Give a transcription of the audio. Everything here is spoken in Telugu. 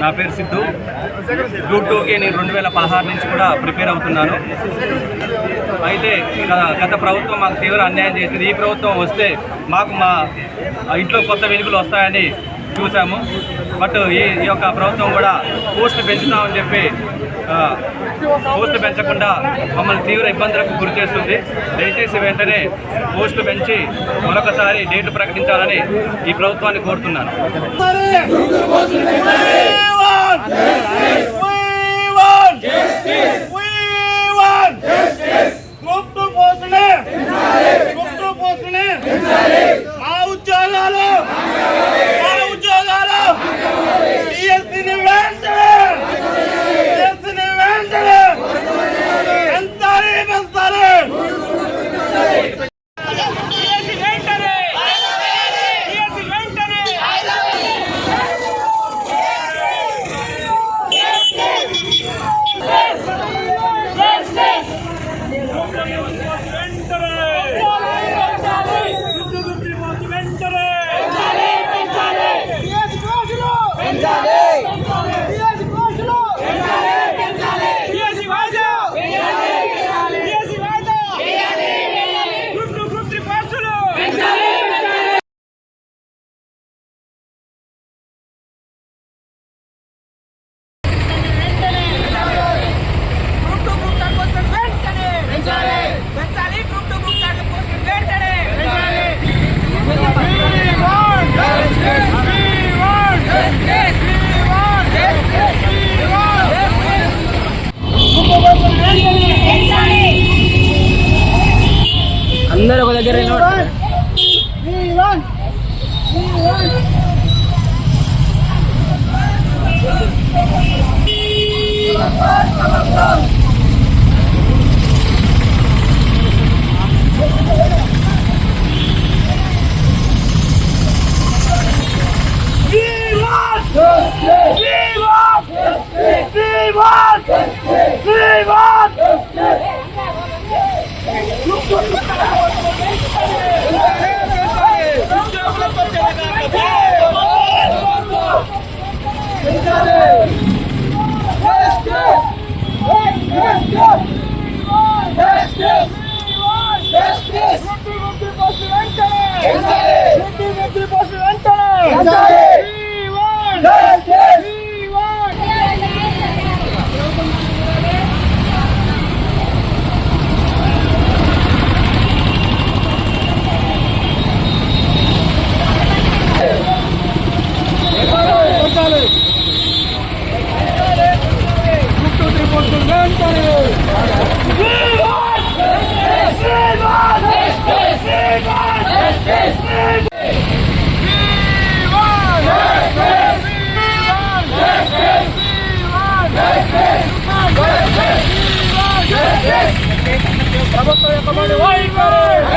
నా పేరు సిద్ధు. గ్రూప్ టూకి నేను రెండు వేల పదహారు నుంచి కూడా ప్రిపేర్ అవుతున్నాను. అయితే గత ప్రభుత్వం మాకు తీవ్ర అన్యాయం చేసింది. ఈ ప్రభుత్వం వస్తే మాకు మా ఇంట్లో కొత్త వెలుగులు వస్తాయని చూసాము బట్ ఈ యొక్క ప్రభుత్వం కూడా పోస్టులు పెంచుతామని చెప్పి పోస్టులు పెంచకుండా మమ్మల్ని తీవ్ర ఇబ్బందులకు గురి చేస్తుంది. దయచేసి వెంటనే పోస్టులు పెంచి మరొకసారి డేట్లు ప్రకటించాలని ఈ ప్రభుత్వాన్ని కోరుతున్నాను. Amém. ಎಂಟರ Viva! Viva! వెంటనే! విద్యార్థులతో చెలగాటమా